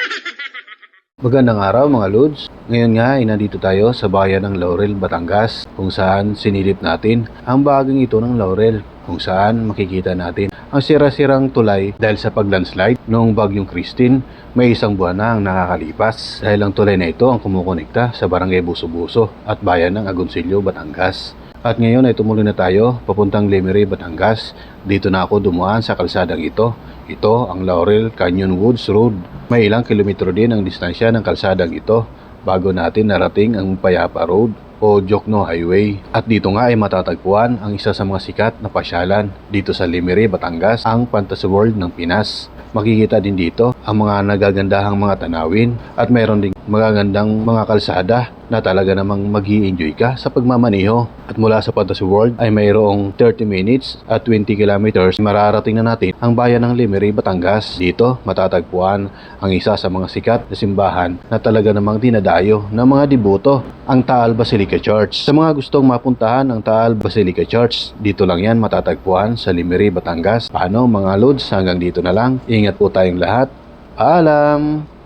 Magandang araw mga Lods. Ngayon nga ay nandito tayo sa bayan ng Laurel, Batangas kung saan sinilip natin ang baging ito ng Laurel kung saan makikita natin ang sira-sirang tulay dahil sa paglandslide noong bagyong Christine may isang buwan na ang nakakalipas dahil ang tulay na ito ang kumukonekta sa barangay Buso-Buso at bayan ng Agoncillo, Batangas. At ngayon ay tumuloy na tayo papuntang Lemery, Batangas. Dito na ako dumaan sa kalsadang ito. Ito ang Laurel Canyon Woods Road. May ilang kilometro din ang distansya ng kalsadang ito bago natin narating ang Payapa Road o Jokno Highway. At dito nga ay matatagpuan ang isa sa mga sikat na pasyalan dito sa Lemery, Batangas, ang Fantasy World ng Pinas. Makikita din dito ang mga nagagandahang mga tanawin at mayroon ding magagandang mga kalsada na talaga namang mag enjoy ka sa pagmamaneho. At mula sa Fantasy World ay mayroong 30 minutes at 20 kilometers mararating na natin ang bayan ng Lemery, Batangas. Dito matatagpuan ang isa sa mga sikat na simbahan na talaga namang dinadayo ng mga diboto, ang Taal Basilica Church. Sa mga gustong mapuntahan ang Taal Basilica Church, dito lang yan matatagpuan sa Lemery, Batangas. Paano mga loads hanggang dito na lang. Ingat po tayong lahat. Paalam!